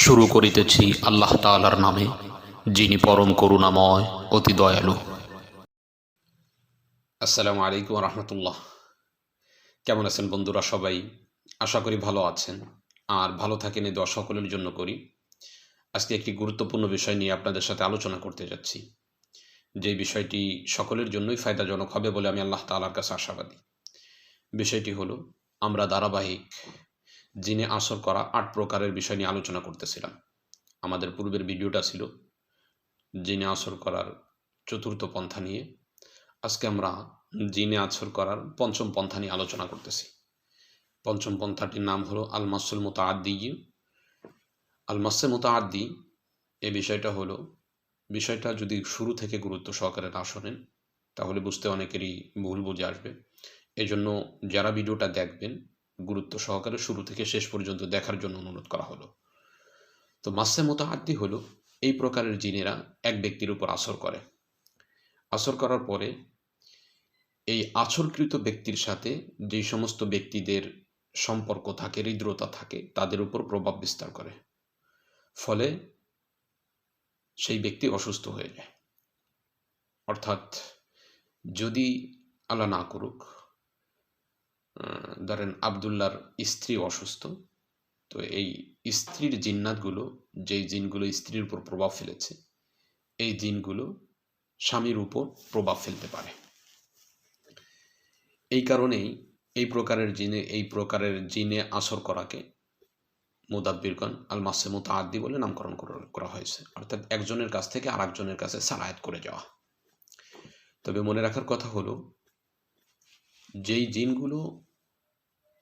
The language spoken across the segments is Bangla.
শুরু করিতেছি আল্লাহ তাআলার নামে, যিনি পরম করুণাময়, অতি দয়ালু। আসসালামু আলাইকুম রহমতুল্লাহ। কেমন আছেন বন্ধুরা সবাই? আশা করি ভালো আছেন। আর ভালো থাকেন এই দোয়া সকলের জন্য করি। আজকে একটি গুরুত্বপূর্ণ বিষয় নিয়ে আপনাদের সাথে আলোচনা করতে যাচ্ছি। যে বিষয়টি সকলের জন্যই ফায়দাজনক হবে বলে আমি আল্লাহ তাআলার কাছে আশাবাদী। বিষয়টি হলো, আমরা ধারাবাহিক জিনে আসর করা আট প্রকারের বিষয় নিয়ে আলোচনা করতেছিলাম। আমাদের পূর্বের ভিডিওটা ছিল জিনে আসর করার চতুর্থ পন্থা নিয়ে। আজকে আমরা জিনে আসর করার পঞ্চম পন্থা নিয়ে আলোচনা করতেছি। পঞ্চম পন্থাটির নাম হলো আলমাসুল মোতাআদ্দি। আলমাসে মোতাআদ্দি এ বিষয়টা হলো, বিষয়টা যদি শুরু থেকে গুরুত্ব সহকারে না শোনেন, তাহলে বুঝতে অনেকেরই ভুল বুঝে আসবে। এজন্য যারা ভিডিওটা দেখবেন গুরুত্ব সহকারে শুরু থেকে শেষ পর্যন্ত দেখার জন্য অনুরোধ করা হলো। তো মাসে মোতাহাদ্দি হলো এই প্রকারের জিনেরা এক ব্যক্তির উপর আসর করে। আসর করার পরে এই আছরকৃত ব্যক্তির সাথে যেই সমস্ত ব্যক্তিদের সম্পর্ক থাকে, হৃদ্রতা থাকে, তাদের উপর প্রভাব বিস্তার করে। ফলে সেই ব্যক্তি অসুস্থ হয়ে যায়। অর্থাৎ যদি আল্লাহ না করুক ধরেন আবদুল্লার স্ত্রী অসুস্থ, তো এই স্ত্রীর জিন্নাতগুলো, যেই জিনগুলো স্ত্রীর উপর প্রভাব ফেলেছে, এই জিনগুলো স্বামীর উপর প্রভাব ফেলতে পারে। এই কারণেই এই প্রকারের জিনে, এই প্রকারের জিনে আসর করাকে মুদাব্বিরগণ আল মাসে মুতাআদ্দি বলে নামকরণ করা হয়েছে। অর্থাৎ একজনের কাছ থেকে আর একজনের কাছে সালায়াত করে যাওয়া। তবে মনে রাখার কথা হলো, যেই জিনগুলো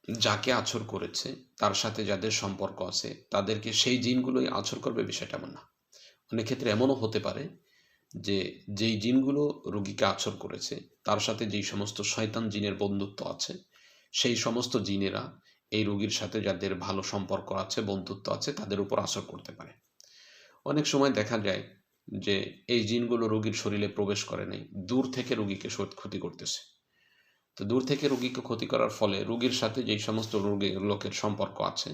যাকে আছর করেছে, তার সাথে যাদের সম্পর্ক আছে, তাদেরকে সেই জিনগুলোই আছর করবে বিষয়টা এমন না। অনেক ক্ষেত্রে এমনও হতে পারে যে, যেই জিনগুলো রুগীকে আছর করেছে, তার সাথে যেই সমস্ত শয়তান জিনের বন্ধুত্ব আছে, সেই সমস্ত জিনেরা এই রোগীর সাথে যাদের ভালো সম্পর্ক আছে, বন্ধুত্ব আছে, তাদের উপর আসর করতে পারে। অনেক সময় দেখা যায় যে, এই জিনগুলো রোগীর শরীরে প্রবেশ করে নাই, দূর থেকে রোগীকে ক্ষতি করতেছে। তো দূর থেকে রোগীকে ক্ষতি করার ফলে রুগীর সাথে যেই সমস্ত রোগী লোকের সম্পর্ক আছে,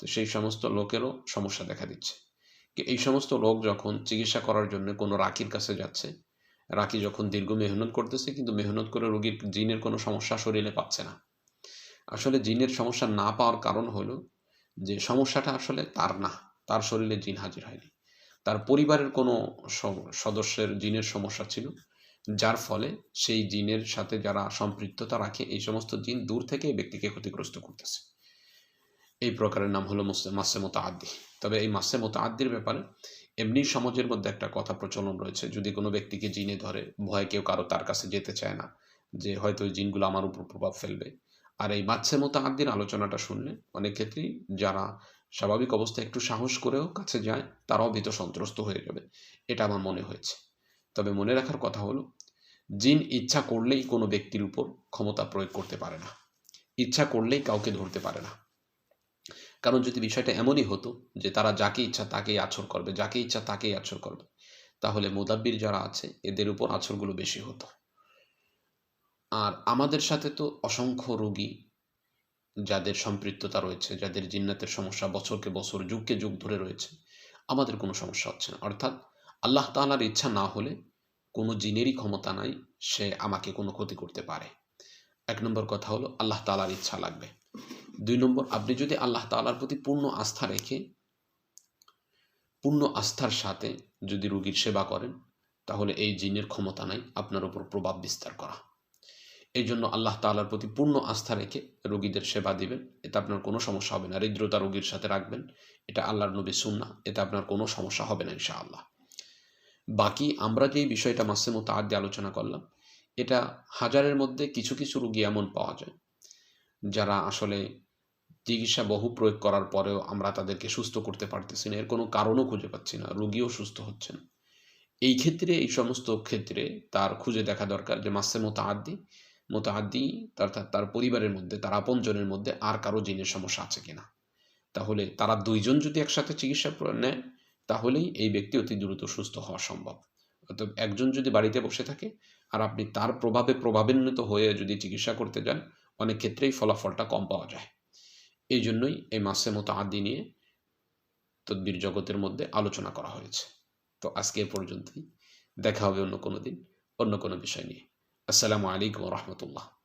তো সেই সমস্ত লোকেরও সমস্যা দেখা দিচ্ছে। এই সমস্ত লোক যখন চিকিৎসা করার জন্য কোনো রাখির কাছে যাচ্ছে, রাখি যখন দীর্ঘ মেহনত করতেছে কিন্তু মেহনত করে রোগীর জিনের কোনো সমস্যা শরীরে পাচ্ছে না। আসলে জিনের সমস্যা না পাওয়ার কারণ হলো যে সমস্যাটা আসলে তার না, তার শরীরে জিন হাজির হয়নি। তার পরিবারের কোনো সদস্যের জিনের সমস্যা ছিল যার ফলে সেই জিনের সাথে যারা সম্পৃক্ততা রাখে, এই সমস্ত জিন দূর থেকে ব্যক্তিকে ক্ষতিগ্রস্ত করতেছে। এই প্রকারের নাম হলো মাসে মতো আদি তবে এই মাসে মতো আদির ব্যাপারে এমনি সমাজের মধ্যে একটা কথা প্রচলন রয়েছে। যদি কোনো ব্যক্তিকে জিনে ধরে, ভয় কেউ কারও তার কাছে যেতে চায় না, যে হয়তো ওই জিনগুলো আমার উপর প্রভাব ফেলবে। আর এই মাছে মতো আদির আলোচনাটা শুনলে অনেক ক্ষেত্রেই যারা স্বাভাবিক অবস্থায় একটু সাহস করেও কাছে যায়, তারাও ভীত সন্ত্রস্ত হয়ে যাবে। এটা আমার মনে হয়েছে। তবে মনে রাখার কথা হলো জিন ইচ্ছা করলেই কোনো ব্যক্তির উপর ক্ষমতা প্রয়োগ করতে পারে না। ইচ্ছা করলেই কাউকে ধরতে পারে না। কারণ যদি বিষয়টা এমনই হতো যে তারা যাকে ইচ্ছা তাকেই আছর করবে, যাকে ইচ্ছা তাকেই আছর করবে, তাহলে মোদাব্বির যারা আছে, এদের উপর আছরগুলো বেশি হতো। আর আমাদের সাথে তো অসংখ্য রোগী যাদের সম্পৃক্ততা রয়েছে, যাদের জিন্নাতের সমস্যা বছরকে বছর, যুগকে যুগ ধরে রয়েছে, আমাদের কোনো সমস্যা হচ্ছে না। অর্থাৎ আল্লাহ তালার ইচ্ছা না হলে কোনো জিনেরই ক্ষমতা নাই, সে আমাকে কোনো ক্ষতি করতে পারে। এক নম্বর কথা হলো আল্লাহ তালার ইচ্ছা লাগবে। দুই নম্বর, আপনি যদি আল্লাহ তালার প্রতি পূর্ণ আস্থা রেখে, পূর্ণ আস্থার সাথে যদি রুগীর সেবা করেন, তাহলে এই জিনের ক্ষমতা নাই আপনার উপর প্রভাব বিস্তার করা। এই জন্য আল্লাহ তালার প্রতি পূর্ণ আস্থা রেখে রোগীদের সেবা দিবেন, এতে আপনার কোনো সমস্যা হবে না। হৃদ্রতা রোগীর সাথে রাখবেন, এটা আল্লাহর নবী সুন্না এতে আপনার কোনো সমস্যা হবে না ইনশাআল্লাহ। বাকি আমরা যেই বিষয়টা মাসে মতো আদ্যে আলোচনা করলাম, এটা হাজারের মধ্যে কিছু কিছু রুগী এমন পাওয়া যায়, যারা আসলে চিকিৎসা বহু প্রয়োগ করার পরেও আমরা তাদেরকে সুস্থ করতে পারতেছি না, এর কোনো কারণও খুঁজে পাচ্ছি না, রুগীও সুস্থ হচ্ছে না এই ক্ষেত্রে, এই সমস্ত ক্ষেত্রে তার খুঁজে দেখা দরকার যে মাসে মতো আদ্যি মোতাহাদ্দি অর্থাৎ তার পরিবারের মধ্যে, তার আপনজনের মধ্যে আর কারও জিনের সমস্যা আছে কিনা। তাহলে তারা দুইজন যদি একসাথে চিকিৎসা নেয় তাহলেই এই ব্যক্তি অতি দ্রুত সুস্থ হওয়া সম্ভব। অর্থাৎ একজন যদি বাড়িতে বসে থাকে, আর আপনি তার প্রভাবে প্রভাবান্বিত হয়ে যদি চিকিৎসা করতে যান, অনেক ক্ষেত্রেই ফলাফলটা কম পাওয়া যায়। এই জন্যই এই মাসে মতো আদি নিয়ে তদ্বির জগতের মধ্যে আলোচনা করা হয়েছে। তো আজকে এ পর্যন্তই। দেখা হবে অন্য কোনো দিন, অন্য কোনো বিষয় নিয়ে। আসসালামু আলাইকুম রহমতুল্লাহ।